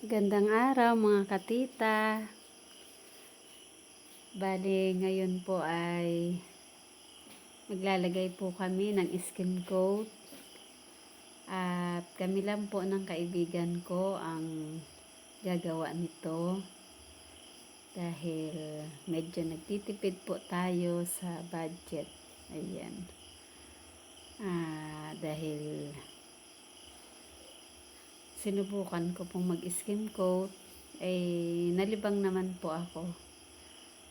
Gandang araw mga katita. Bali, ngayon po ay maglalagay po kami ng skin coat. At kami lang po ng kaibigan ko ang gagawa nito. Dahil medyo nagtitipid po tayo sa budget. Ayan. Ah, dahil sinubukan ko pong mag-skin coat, eh, nalibang naman po ako.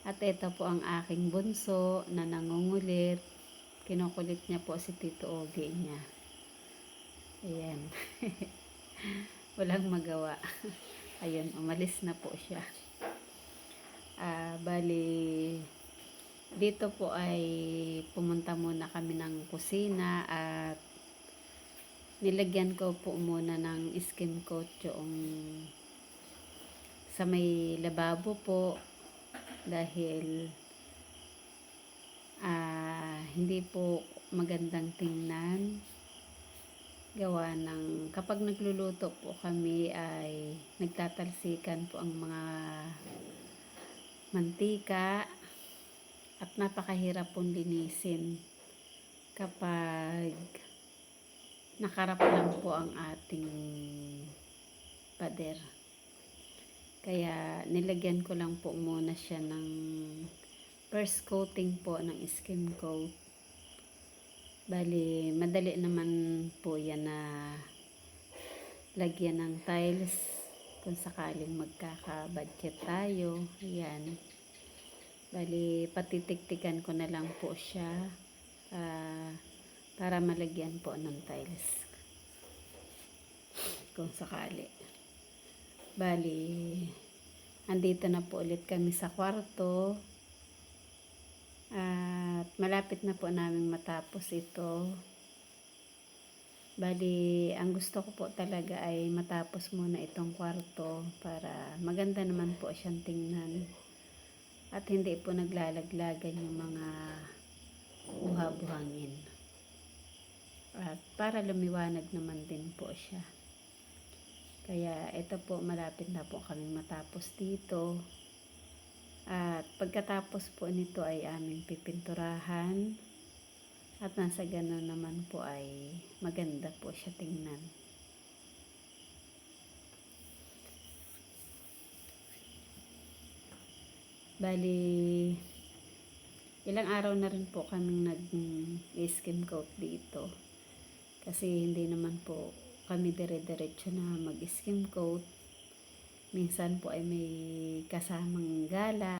At ito po ang aking bunso na nangungulit. Kinukulit niya po si Tito Ogie niya. Ayan. Walang magawa. Ayun, umalis na po siya. Ah, bali, dito po ay pumunta muna kami ng kusina at nilagyan ko po muna ng skin coat yung sa may lababo po dahil ah hindi po magandang tingnan. Gawa ng kapag nagluluto po kami ay nagtatalsikan po ang mga mantika at napakahirap pong linisin kapag nakarap lang po ang ating pader. Kaya nilagyan ko lang po muna siya ng first coating po ng skin coat. Bali, madali naman po yan na lagyan ng tiles kung sakaling magkaka-budget tayo. Ayan. Bali, patitiktikan ko na lang po siya. Ah, para malagyan po ng tiles. Kung sakali. Bali andito na po ulit kami sa kwarto. At malapit na po namin matapos ito. Bali ang gusto ko po talaga ay matapos muna itong kwarto para maganda naman po siyang tingnan. At hindi po naglalaglagan yung mga buha-buhangin at para lumiwanag naman din po siya. Kaya ito po malapit na po kami matapos dito. At pagkatapos po nito ay aming pipinturahan. At nasa ganun naman po ay maganda po siya tingnan. Bali, ilang araw na rin po kaming nag-skin coat dito. Kasi hindi naman po kami dire-diretso na mag-skin coat. Minsan po ay may kasamang gala.